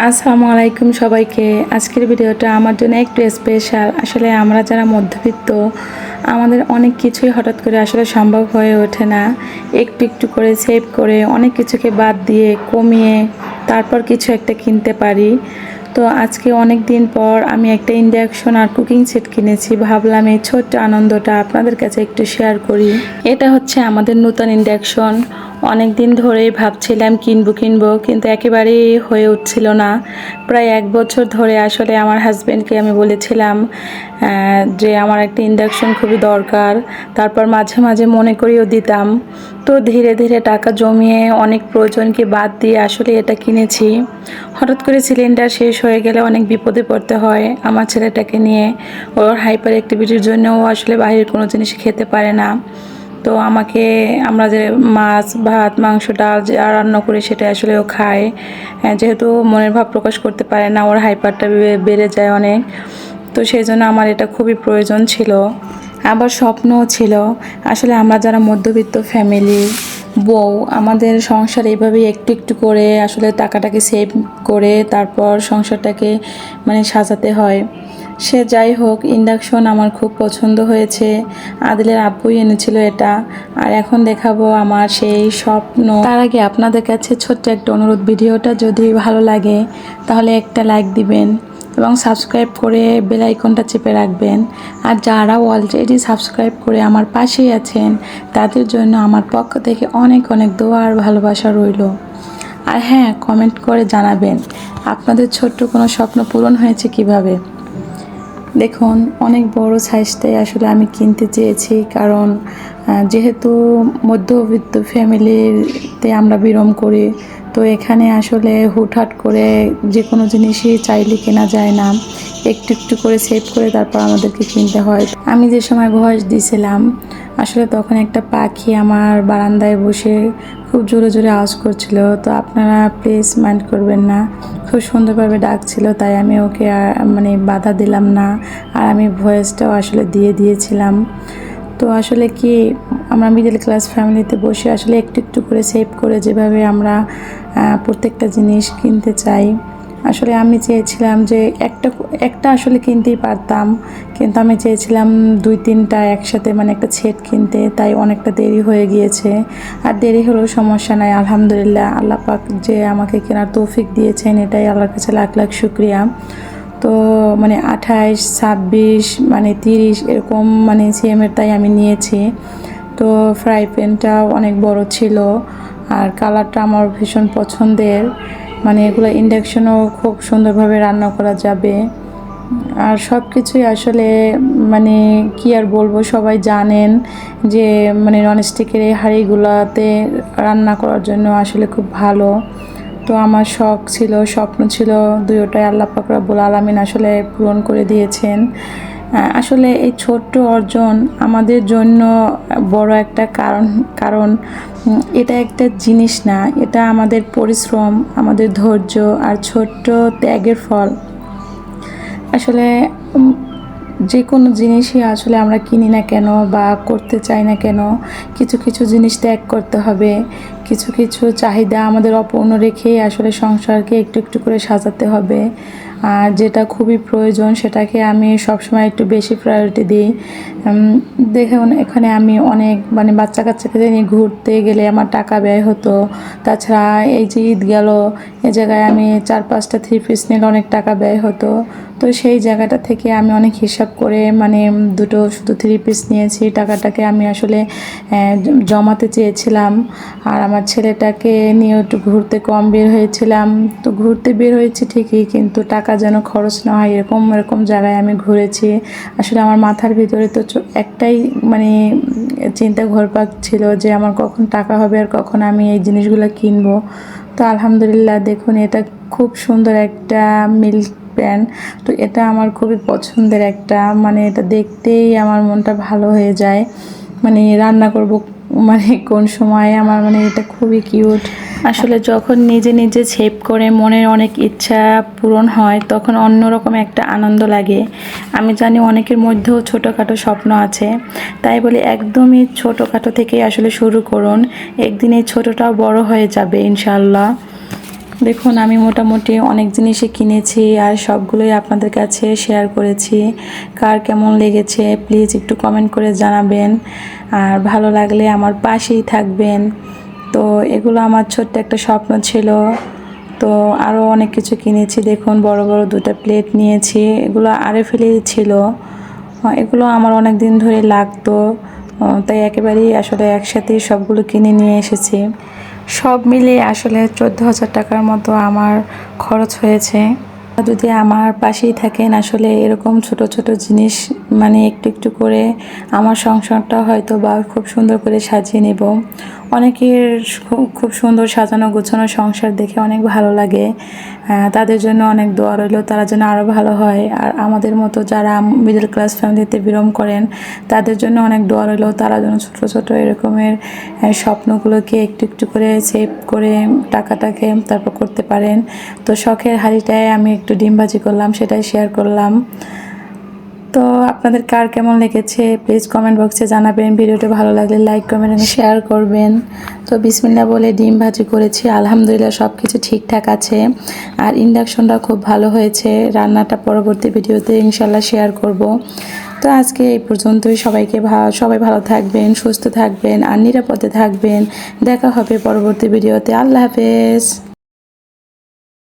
আসসালামু আলাইকুম সবাইকে। আজকের ভিডিওটা আমার জন্য একটু স্পেশাল আসলে আমরা যারা মধ্যবিত্ত, আমাদের অনেক কিছুই হঠাৎ করে আসলে সম্ভব হয়ে ওঠে না। একটু একটু করে সেভ করে অনেক কিছুকে বাদ দিয়ে কমিয়ে তারপর কিছু একটা কিনতে পারি। তো আজকে অনেক দিন পর আমি একটা ইন্ডাকশন আর কুকিং সেট কিনেছি। ভাবলাম এই ছোট্ট আনন্দটা আপনাদের কাছে একটু শেয়ার করি। এটা হচ্ছে আমাদের নতুন ইন্ডাকশন। অনেক দিন ধরেই ভাবছিলাম কিনবো কিনবো, কিন্তু একেবারেই হয়ে উঠছিল না। প্রায় এক বছর ধরে আসলে আমার হাজব্যান্ডকে আমি বলেছিলাম যে আমার একটা ইন্ডাকশন খুবই দরকার। তারপর মাঝে মাঝে মনে করিও দিতাম। তো ধীরে ধীরে টাকা জমিয়ে অনেক প্রয়োজনকে বাদ দিয়ে আসলে এটা কিনেছি। হঠাৎ করে সিলিন্ডার শেষ হয়ে গেলে অনেক বিপদে পড়তে হয়। আমার ছেলেটাকে নিয়ে ওর হাইপার অ্যাক্টিভিটির জন্য ও আসলে বাইরের কোনো জিনিস খেতে পারে না। তো আমাকে আমরা যে মাছ, ভাত, মাংস, ডাল যে রান্না করি সেটা আসলে ও খায়। যেহেতু মনের ভাব প্রকাশ করতে পারে না, ওর হাইপারটা বেড়ে যায় অনেক। তো সেই জন্য আমার এটা খুবই প্রয়োজন ছিল। আবার স্বপ্নও ছিল। আসলে আমরা যারা মধ্যবিত্ত ফ্যামিলি বউ, আমাদের সংসার এইভাবেই একটু একটু করে আসলে টাকাটাকে সেভ করে তারপর সংসারটাকে মানে সাজাতে হয়। সে যাই হোক ইন্ডাকশন আমার খুব পছন্দ হয়েছে। আদিলের আব্বুই এনেছিল এটা। আর এখন দেখাবো আমার সেই স্বপ্ন। তার আগে আপনাদের কাছে ছোট্ট একটা অনুরোধ, ভিডিওটা যদি ভালো লাগে তাহলে একটা লাইক দিবেন। এবং সাবস্ক্রাইব করে বেল আইকনটা চেপে রাখবেন। আর যারা অলরেডি সাবস্ক্রাইব করে আমার পাশেই আছেন, তাদের জন্য আমার পক্ষ থেকে অনেক অনেক দোয়া আর ভালোবাসা রইল। আর হ্যাঁ কমেন্ট করে জানাবেন, আপনাদের ছোট্ট কোনো স্বপ্ন পূরণ হয়েছে কীভাবে? দেখুন, অনেক বড় সাইজটাই আসলে আমি কিনতে চেয়েছি, কারণ যেহেতু মধ্যবিত্ত ফ্যামিলিতে আমরা বিরম করি তো এখানে আসলে হুটহাট করে যে কোনো জিনিসই চাইলে কেনা যায় না। একটু একটু করে সেভ করে তারপর আমাদেরকে কিনতে হয়। আমি যে সময় ভয়েস দিয়েছিলাম আসলে তখন একটা পাখি আমার বারান্দায় বসে খুব জোরে জোরে আওয়াজ করছিল। তো আপনারা প্লিজ মাইন্ড করবেন না, খুব সুন্দরভাবে ডাকছিল, তাই আমি ওকে মানে বাধা দিলাম না। আর আমি ভয়েসটাও আসলে দিয়ে দিয়েছিলাম। তো আসলে কি আমরা মিডল ক্লাস ফ্যামিলিতে বসে আসলে একটু একটু করে সেভ করে যেভাবে আমরা প্রত্যেকটা জিনিস কিনতে চাই। আসলে আমি চেয়েছিলাম যে একটা একটা আসলে কিনতেই পারতাম, কিন্তু আমি চেয়েছিলাম দুই তিনটা একসাথে মানে একটা সেট কিনতে, তাই অনেকটা দেরি হয়ে গিয়েছে। আর দেরি হলেও সমস্যা নাই, আলহামদুলিল্লাহ। আল্লাহ পাক যে আমাকে কেনার তৌফিক দিয়েছেন, এটাই আল্লাহর কাছে লাখ লাখ শুক্রিয়া। তো মানে আঠাইশ ছাব্বিশ মানে তিরিশ এরকম মানে সিএমের তাই আমি নিয়েছি। তো ফ্রাই প্যানটাও অনেক বড় ছিল আর কালারটা আমার ভীষণ পছন্দের। মানে এগুলো ইন্ডাকশনও খুব সুন্দরভাবে রান্না করা যাবে। আর সব কিছুই আসলে মানে কি আর বলব, সবাই জানেন যে মানে ননস্টিকের এই হাঁড়িগুলোতে রান্না করার জন্য আসলে খুব ভালো। তো আমার শখ ছিল, স্বপ্ন ছিল দুয়োটাই আল্লাহ পাক রাব্বুল আলামিন আসলে পূরণ করে দিয়েছেন। আসলে এই ছোট্ট অর্জন আমাদের জন্য বড় একটা কারণ কারণ এটা একটা জিনিস না, এটা আমাদের পরিশ্রম, আমাদের ধৈর্য আর ছোট্ট ত্যাগের ফল। আসলে যে কোনো জিনিসই আসলে আমরা কিনি না কেন বা করতে চাই না কেন, কিছু কিছু জিনিস ত্যাগ করতে হবে, কিছু কিছু চাহিদা আমাদের অপূর্ণ রেখেই আসলে সংসারকে একটু একটু করে সাজাতে হবে। আর যেটা খুবই প্রয়োজন সেটাকে আমি সবসময় একটু বেশি প্রায়োরিটি দিই। দেখুন এখানে আমি অনেক মানে বাচ্চা কাচ্চাকে নিয়ে ঘুরতে গেলে আমার টাকা ব্যয় হতো। তাছাড়া এই যে ঈদ গেল, এ জায়গায় আমি চার পাঁচটা থ্রি পিস নিলে অনেক টাকা ব্যয় হতো। তো সেই জায়গাটা থেকে আমি অনেক হিসাব করে মানে দুটো শুধু থ্রি পিস নিয়েছি। টাকাটাকে আমি আসলে জমাতে চেয়েছিলাম। আর আমার ছেলেটাকে নিয়ে একটু ঘুরতে কম বের হয়েছিলাম। তো ঘুরতে বের হয়েছি ঠিকই, কিন্তু টাকা যেন খরচ না হয় এরকম এরকম জায়গায় আমি ঘুরেছি। আসলে আমার মাথার ভিতরে তো একটাই মানে চিন্তা ঘোরপাক ছিল যে আমার কখন টাকা হবে আর কখন আমি এই জিনিসগুলো কিনবো। তো আলহামদুলিল্লাহ দেখুন, এটা খুব সুন্দর একটা মিল্ক প্যান। তো এটা আমার খুবই পছন্দের একটা মানে এটা দেখতেই আমার মনটা ভালো হয়ে যায়। মানে রান্না করব মানে কোন সময়, আমার মানে এটা খুবই কিউট। আসলে যখন নিজে নিজে সেভ করে মনের অনেক ইচ্ছা পূরণ হয়, তখন অন্যরকম একটা আনন্দ লাগে। আমি জানি অনেকের মধ্যেও ছোটোখাটো স্বপ্ন আছে। তাই বলে একদমই ছোটোখাটো থেকে আসলে শুরু করুন। একদিন এই ছোটোটাও বড় হয়ে যাবে ইনশাল্লাহ দেখুন, আমি মোটামুটি অনেক জিনিসই কিনেছি আর সবগুলোই আপনাদের কাছে শেয়ার করেছি। কার কেমন লেগেছে, প্লিজ একটু কমেন্ট করে জানাবেন। আর ভালো লাগলে আমার পাশেই থাকবেন। তো এগুলো আমার ছোট্ট একটা স্বপ্ন ছিল। তো আরও অনেক কিছু কিনেছি। দেখুন, বড় বড় দুটো প্লেট নিয়েছি। এগুলো আরে ফেলেই ছিল এগুলো আমার অনেক দিন ধরে লাগতো। তাই একেবারেই আসলে একসাথেই সবগুলো কিনে নিয়ে এসেছি। সব মিলিয়ে আসলে চোদ্দ হাজার টাকার মতো আমার খরচ হয়েছে। যদি আমার পাশেই থাকেন, আসলে এরকম ছোট ছোট জিনিস মানে একটু একটু করে আমার সংসারটা হয়তো বা খুব সুন্দর করে সাজিয়ে নেব। অনেকের খুব সুন্দর সাজানো গোছানো সংসার দেখে অনেক ভালো লাগে। তাদের জন্য অনেক দোয়া রইল, তারা যেন আরও ভালো হয়। আর আমাদের মতো যারা মিডল ক্লাস ফ্যামিলিতে বিরম করেন, তাদের জন্য অনেক দোয়া রইল, তারা যেন ছোটো ছোটো এরকমের স্বপ্নগুলোকে একটু একটু করে সেভ করে টাকাটাকে তারপর করতে পারেন। তো শখের হাঁড়িটায় আমি একটু ডিম ভাজি করলাম, সেটাই শেয়ার করলাম। তো আপনাদের কার কেমন লেগেছে? প্লিজ কমেন্ট বক্সে জানাবেন। ভিডিওটা ভালো লাগলে লাইক কমেন্ট এবং শেয়ার করবেন। তো বিসমিল্লা বলে ডিম ভাজি করেছি। আলহামদুলিল্লাহ সব কিছু ঠিকঠাক আছে। আর ইন্ডাকশনটা খুব ভালো হয়েছে। রান্নাটা পরবর্তী ভিডিওতে ইনশাল্লাহ শেয়ার করব। তো আজকে এই পর্যন্তই। সবাইকে সবাই ভালো থাকবেন, সুস্থ থাকবেন, আর নিরাপদে থাকবেন। দেখা হবে পরবর্তী ভিডিওতে। আল্লাহ হাফেজ।